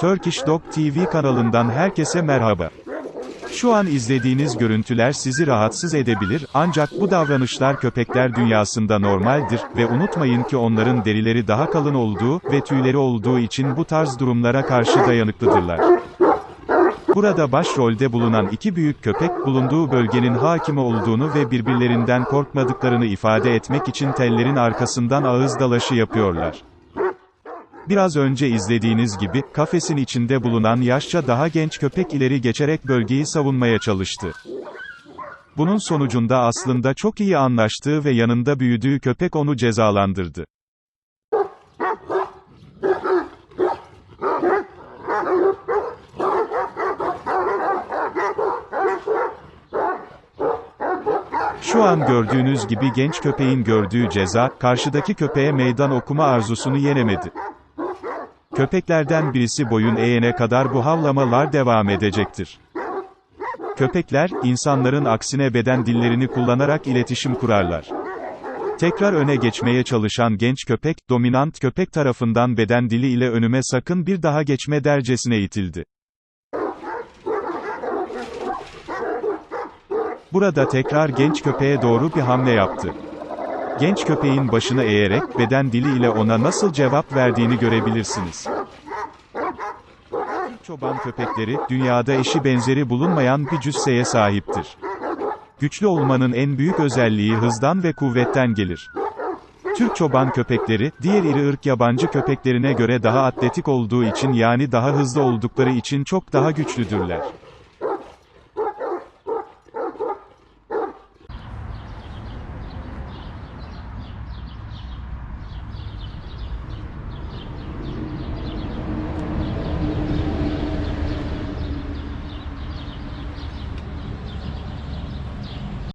Turkish Dog TV kanalından herkese merhaba. Şu an izlediğiniz görüntüler sizi rahatsız edebilir, ancak bu davranışlar köpekler dünyasında normaldir ve unutmayın ki onların derileri daha kalın olduğu ve tüyleri olduğu için bu tarz durumlara karşı dayanıklıdırlar. Burada başrolde bulunan iki büyük köpek, bulunduğu bölgenin hakimi olduğunu ve birbirlerinden korkmadıklarını ifade etmek için tellerin arkasından ağız dalaşı yapıyorlar. Biraz önce izlediğiniz gibi, kafesin içinde bulunan yaşça daha genç köpek ileri geçerek bölgeyi savunmaya çalıştı. Bunun sonucunda aslında çok iyi anlaştığı ve yanında büyüdüğü köpek onu cezalandırdı. Şu an gördüğünüz gibi genç köpeğin gördüğü ceza, karşıdaki köpeğe meydan okuma arzusunu yenemedi. Köpeklerden birisi boyun eğene kadar bu havlamalar devam edecektir. Köpekler, insanların aksine beden dillerini kullanarak iletişim kurarlar. Tekrar öne geçmeye çalışan genç köpek, dominant köpek tarafından beden dili ile önüme sakın bir daha geçme dercesine itildi. Burada tekrar genç köpeğe doğru bir hamle yaptı. Genç köpeğin başını eğerek, beden dili ile ona nasıl cevap verdiğini görebilirsiniz. Çoban köpekleri, dünyada eşi benzeri bulunmayan bir cüsseye sahiptir. Güçlü olmanın en büyük özelliği hızdan ve kuvvetten gelir. Türk çoban köpekleri, diğer iri ırk yabancı köpeklerine göre daha atletik olduğu için yani daha hızlı oldukları için çok daha güçlüdürler.